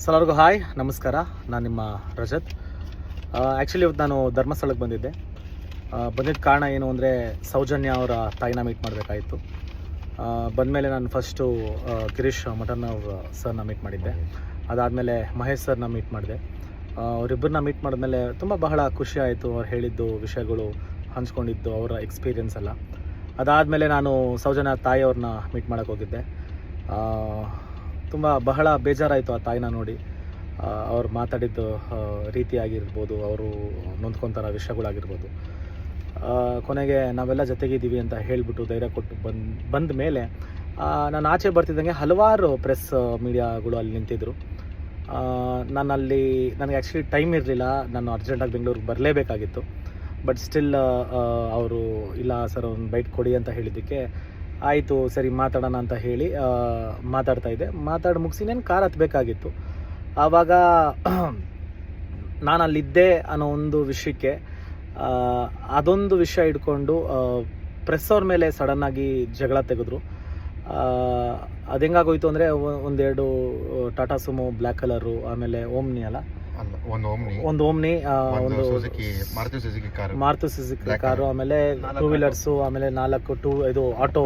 So ಎಲ್ಲರಿಗೂ hi, ನಮಸ್ಕಾರ. ನಾನು ನಿಮ್ಮ ರಜತ್. ಆ್ಯಕ್ಚುಲಿ ಇವತ್ತು ನಾನು ಧರ್ಮಸ್ಥಳಕ್ಕೆ ಬಂದಿದ್ದೆ. ಬಂದಿದ್ದ ಕಾರಣ ಏನು ಅಂದರೆ ಸೌಜನ್ಯ ಅವರ ತಾಯಿನ ಮೀಟ್ ಮಾಡಬೇಕಾಯಿತು. ಬಂದಮೇಲೆ ನಾನು ಫಸ್ಟು ಗಿರೀಶ್ ಮಟನ್ ಅವ್ರ ಸರ್ನ ಮೀಟ್ ಮಾಡಿದ್ದೆ. ಅದಾದಮೇಲೆ ಮಹೇಶ್ ಸರ್ನ ಮೀಟ್ ಮಾಡಿದೆ. ಅವರಿಬ್ಬರನ್ನ ಮೀಟ್ ಮಾಡಿದ್ಮೇಲೆ ತುಂಬ ಬಹಳ ಖುಷಿ ಆಯಿತು ಅವ್ರು ಹೇಳಿದ್ದು ವಿಷಯಗಳು, ಹಂಚ್ಕೊಂಡಿದ್ದು, ಅವರ ಎಕ್ಸ್ಪೀರಿಯನ್ಸ್ ಎಲ್ಲ. ಅದಾದಮೇಲೆ ನಾನು ಸೌಜನ್ಯ ತಾಯಿಯವ್ರನ್ನ ಮೀಟ್ ಮಾಡೋಕ್ಕೆ ಹೋಗಿದ್ದೆ. ತುಂಬ ಬಹಳ ಬೇಜಾರಾಯಿತು ಆ ತಾಯಿನ ನೋಡಿ. ಅವ್ರು ಮಾತಾಡಿದ್ದು ರೀತಿಯಾಗಿರ್ಬೋದು, ಅವರು ನೊಂದ್ಕೊತಾರ ವಿಷಯಗಳಾಗಿರ್ಬೋದು. ಕೊನೆಗೆ ನಾವೆಲ್ಲ ಜೊತೆಗಿದ್ದೀವಿ ಅಂತ ಹೇಳಿಬಿಟ್ಟು ಧೈರ್ಯ ಕೊಟ್ಟು ಬಂದು, ಬಂದ ಮೇಲೆ ನಾನು ಆಚೆ ಬರ್ತಿದ್ದಂಗೆ ಹಲವಾರು ಪ್ರೆಸ್ ಮೀಡಿಯಾಗಳು ಅಲ್ಲಿ ನಿಂತಿದ್ದರು ನಾನು ಅಲ್ಲಿ ನನಗೆ ಆ್ಯಕ್ಚುಲಿ ಟೈಮ್ ಇರಲಿಲ್ಲ. ನಾನು ಅರ್ಜೆಂಟಾಗಿ ಬೆಂಗಳೂರಿಗೆ ಬರಲೇಬೇಕಾಗಿತ್ತು. ಬಟ್ ಸ್ಟಿಲ್ ಅವರು, ಇಲ್ಲ ಸರ್ ಒಂದು ಬೈಟ್ ಕೊಡಿ ಅಂತ ಹೇಳಿದ್ದಕ್ಕೆ ಆಯಿತು, ಸರಿ, ಮಾತಾಡೋಣ ಅಂತ ಹೇಳಿ ಮಾತಾಡ್ತಾ ಇದ್ದೆ. ಮಾತಾಡಿ ಮುಗಿಸಿ ನಾನು ಕಾರ್ ಹತ್ತಬೇಕಾಗಿತ್ತು ಆವಾಗ ನಾನು ಅಲ್ಲಿದ್ದೆ ಅನ್ನೋ ಒಂದು ವಿಷಯಕ್ಕೆ ಅದೊಂದು ವಿಷಯ ಇಟ್ಕೊಂಡು ಪ್ರೆಸ್ ಅವ್ರ ಮೇಲೆ ಸಡನ್ನಾಗಿ ಜಗಳ ತೆಗೆದ್ರು. ಅದು ಹೆಂಗಾಗೋಯ್ತು ಅಂದರೆ ಒಂದೆರಡು ಟಾಟಾ ಸುಮೋ ಬ್ಲ್ಯಾಕ್ ಕಲರು, ಆಮೇಲೆ ಓಮ್ನಿ ಅಲ್ಲ. ಒಂದು ಓಮ್ನಿ ಒಂದು ಓಮ್ನಿ ಒಂದು Suzuki Maruti Suzuki car Maruti Suzuki car ಆಮೇಲೆ ಟೂ ವೀಲರ್ಸು ಆಮೇಲೆ ನಾಲ್ಕು ಟೂ ಇದು ಆಟೋ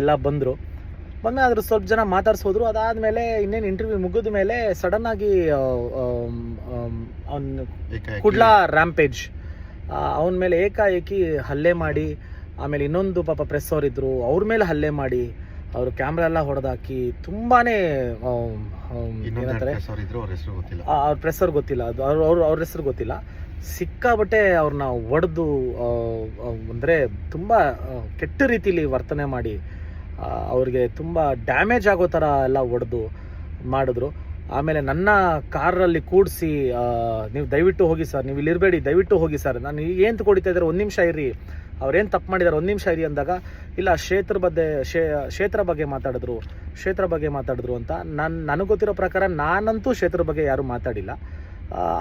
ಎಲ್ಲ ಬಂದರು. ಬಂದ ಅದ್ರ ಸ್ವಲ್ಪ ಜನ ಮಾತಾಡ್ಸೋದ್ರು ಅದಾದಮೇಲೆ ಇನ್ನೇನು ಇಂಟರ್ವ್ಯೂ ಮುಗಿದ ಮೇಲೆ ಸಡನ್ನಾಗಿ ಅವನು ಏಕಾಏಕಿ. ಕುಡ್ಲಾ ರ್ಯಾಂಪೇಜ್ ಅವನ ಮೇಲೆ ಏಕಾಏಕಿ ಹಲ್ಲೆ ಮಾಡಿ ಆಮೇಲೆ ಇನ್ನೊಂದು ಪಾಪ ಪ್ರೆಸ್ ಅವರಿದ್ರು ಅವ್ರ ಮೇಲೆ ಹಲ್ಲೆ ಮಾಡಿ ಅವರು ಕ್ಯಾಮ್ರಾ ಎಲ್ಲ ಹೊಡೆದಾಕಿ ತುಂಬಾ ಏನಂತಾರೆ? ಅವ್ರ ಹೆಸರು ಗೊತ್ತಿಲ್ಲ. ಅವ್ರ ಪ್ರೆಸ್ಸರ್ ಗೊತ್ತಿಲ್ಲ. ಅದು ಅವ್ರ ಅವ್ರ ಅವ್ರ ಹೆಸರು ಗೊತ್ತಿಲ್ಲ. ಸಿಕ್ಕಾಬಟ್ಟೆ ಅವ್ರನ್ನ ಒಡೆದು ಅಂದರೆ ತುಂಬ ಕೆಟ್ಟ ರೀತಿಲಿ ವರ್ತನೆ ಮಾಡಿ ಅವ್ರಿಗೆ ತುಂಬ ಡ್ಯಾಮೇಜ್ ಆಗೋ ಥರ ಎಲ್ಲ ಒಡೆದು ಮಾಡಿದ್ರು. ಆಮೇಲೆ ನನ್ನ ಕಾರಲ್ಲಿ ಕೂಡಿಸಿ ನೀವು ದಯವಿಟ್ಟು ಹೋಗಿ ಸರ್ ನೀವು ಇಲ್ಲಿರಬೇಡಿ ದಯವಿಟ್ಟು ಹೋಗಿ ಸರ್ ನಾನು ಏನು ಕೊಡಿತಾ ಇದ್ದಾರೆ ಒಂದು ನಿಮಿಷ ಇರ್ರಿ ಅವ್ರೇನು ತಪ್ಪು ಮಾಡಿದ್ದಾರೆ ಒಂದು ನಿಮಿಷ ಇರಿ ಅಂದಾಗ, ಇಲ್ಲ, ಕ್ಷೇತ್ರ ಬಗ್ಗೆ ಕ್ಷೇತ್ರ ಬಗ್ಗೆ ಮಾತಾಡಿದ್ರು, ಕ್ಷೇತ್ರ ಬಗ್ಗೆ ಮಾತಾಡಿದ್ರು ಅಂತ ನಾನು, ನನಗೆ ಗೊತ್ತಿರೋ ಪ್ರಕಾರ ನಾನಂತೂ ಕ್ಷೇತ್ರ ಬಗ್ಗೆ ಯಾರೂ ಮಾತಾಡಿಲ್ಲ.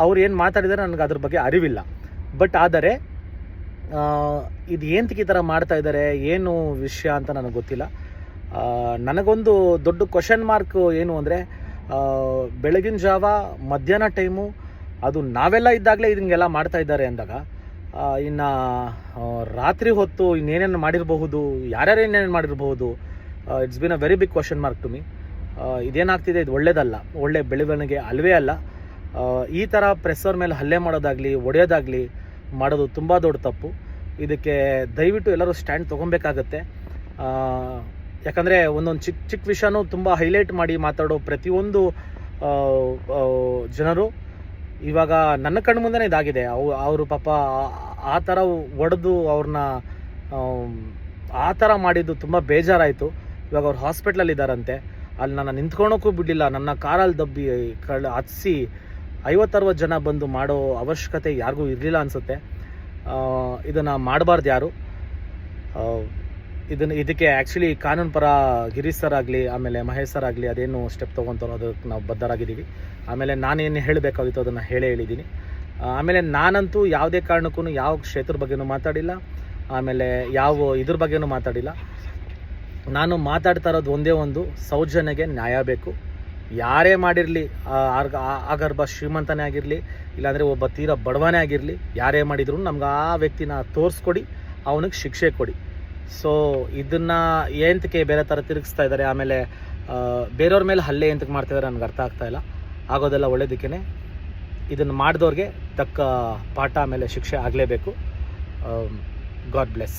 ಅವ್ರು ಏನು ಮಾತಾಡಿದಾರೆ ನನಗೆ ಅದ್ರ ಬಗ್ಗೆ ಅರಿವಿಲ್ಲ. ಬಟ್ ಆದರೆ ಇದು ಏಂತಕ್ಕೆ ಈ ಥರ ಮಾಡ್ತಾ ಇದ್ದಾರೆ ಏನು ವಿಷಯ ಅಂತ ನನಗೆ ಗೊತ್ತಿಲ್ಲ. ನನಗೊಂದು ದೊಡ್ಡ ಕ್ವಶನ್ ಮಾರ್ಕ್ ಏನು ಅಂದರೆ ಬೆಳಗಿನ ಜಾವ, ಮಧ್ಯಾಹ್ನ ಟೈಮು ಅದು ನಾವೆಲ್ಲ ಇದ್ದಾಗಲೇ ಇದನ್ನೆಲ್ಲ ಮಾಡ್ತಾ ಇದ್ದಾರೆ ಅಂದಾಗ ಇನ್ನು ರಾತ್ರಿ ಹೊತ್ತು ಇನ್ನೇನೇನು ಮಾಡಿರಬಹುದು, ಯಾರ್ಯಾರು ಏನೇನು ಮಾಡಿರಬಹುದು it's been a very big question mark to me ಇದೇನಾಗ್ತಿದೆ, ಇದು ಒಳ್ಳೇದಲ್ಲ. ಒಳ್ಳೆ ಬೆಳವಣಿಗೆ ಅಲ್ವೇ ಅಲ್ಲ. ಈ ಥರ ಪ್ರೆಸ್ಸವ್ರ ಮೇಲೆ ಹಲ್ಲೆ ಮಾಡೋದಾಗಲಿ ಒಡೆಯೋದಾಗಲಿ ಮಾಡೋದು ತುಂಬ ದೊಡ್ಡ ತಪ್ಪು. ಇದಕ್ಕೆ ದಯವಿಟ್ಟು ಎಲ್ಲರೂ ಸ್ಟ್ಯಾಂಡ್ ತೊಗೊಬೇಕಾಗತ್ತೆ ಯಾಕಂದರೆ ಒಂದೊಂದು ಚಿಕ್ಕ ಚಿಕ್ಕ ವಿಷಯನೂ ತುಂಬ ಹೈಲೈಟ್ ಮಾಡಿ ಮಾತಾಡೋ ಪ್ರತಿಯೊಂದು ಜನರು ಇವಾಗ ನನ್ನ ಕಣ್ಣು ಮುಂದೆನೇ ಇದಾಗಿದೆ. ಅವು ಅವರು ಪಾಪ ಆ- ಥರ ಒಡೆದು ಅವ್ರನ್ನ ಆ ಥರ ಮಾಡಿದ್ದು ತುಂಬ ಬೇಜಾರಾಯಿತು. ಇವಾಗ ಅವ್ರು ಹಾಸ್ಪಿಟ್ಲಲ್ಲಿ ಇದ್ದಾರಂತೆ. ಅಲ್ಲಿ ನನ್ನ ನಿಂತ್ಕೊಳೋಕ್ಕೂ ಬಿಡಲಿಲ್ಲ. ನನ್ನ ಕಾರಲ್ಲಿ ದಬ್ಬಿ ಕಳ್ ಹತ್ಸಿ ಐವತ್ತರವತ್ತು ಜನ ಬಂದು ಮಾಡೋ ಅವಶ್ಯಕತೆ ಯಾರಿಗೂ ಇರಲಿಲ್ಲ ಅನಿಸುತ್ತೆ. ಇದನ್ನು ಮಾಡಬಾರ್ದು ಯಾರು. ಇದನ್ನು ಇದಕ್ಕೆ ಆ್ಯಕ್ಚುಲಿ ಕಾನೂನು ಪರ ಗಿರೀಶ್ ಸರ್ ಆಗಲಿ, ಆಮೇಲೆ ಮಹೇಶ್ ಸರ್ ಆಗಲಿ ಅದೇನು ಸ್ಟೆಪ್ ತೊಗೊಂತಾರೋ ಅದಕ್ಕೆ ನಾವು ಬದ್ಧರಾಗಿದ್ದೀವಿ. ಆಮೇಲೆ ನಾನೇನು ಹೇಳಬೇಕಾಗಿತ್ತು ಅದನ್ನು ಹೇಳೇ ಹೇಳಿದ್ದೀನಿ. ಆಮೇಲೆ ನಾನಂತೂ ಯಾವುದೇ ಕಾರಣಕ್ಕೂ ಯಾವ ಕ್ಷೇತ್ರ ಬಗ್ಗೆನೂ ಮಾತಾಡಿಲ್ಲ. ಆಮೇಲೆ ಯಾವ ಇದ್ರ ಬಗ್ಗೆನೂ ಮಾತಾಡಿಲ್ಲ. ನಾನು ಮಾತಾಡ್ತಾ ಇರೋದು ಒಂದೇ ಒಂದು, ಸೌಜನ್ಯಗೆ ನ್ಯಾಯ ಬೇಕು. ಯಾರೇ ಮಾಡಿರಲಿ ಆಗರ್ಭ ಶ್ರೀಮಂತನೇ ಆಗಿರಲಿ, ಇಲ್ಲಾಂದರೆ ಒಬ್ಬ ತೀರಾ ಬಡವನೇ ಆಗಿರಲಿ, ಯಾರೇ ಮಾಡಿದ್ರು ನಮ್ಗೆ ಆ ವ್ಯಕ್ತಿನ ತೋರಿಸ್ಕೊಡಿ, ಅವನಿಗೆ ಶಿಕ್ಷೆ ಕೊಡಿ. ಸೊ ಇದನ್ನು ಏಂತಕ್ಕೆ ಬೇರೆ ಥರ ತಿರುಗಿಸ್ತಾ ಇದ್ದಾರೆ? ಆಮೇಲೆ ಬೇರೆಯವ್ರ ಮೇಲೆ ಹಲ್ಲೆ ಎಂತಕ್ಕೆ ಮಾಡ್ತಿದ್ದಾರೆ ನನಗೆ ಅರ್ಥ ಆಗ್ತಾ ಇಲ್ಲ. ಆಗೋದೆಲ್ಲ ಒಳ್ಳೇದಕ್ಕೇ ಇದನ್ನು ಮಾಡಿದವ್ರಿಗೆ ತಕ್ಕ ಪಾಠ, ಆಮೇಲೆ ಶಿಕ್ಷೆ ಆಗಲೇಬೇಕು. God bless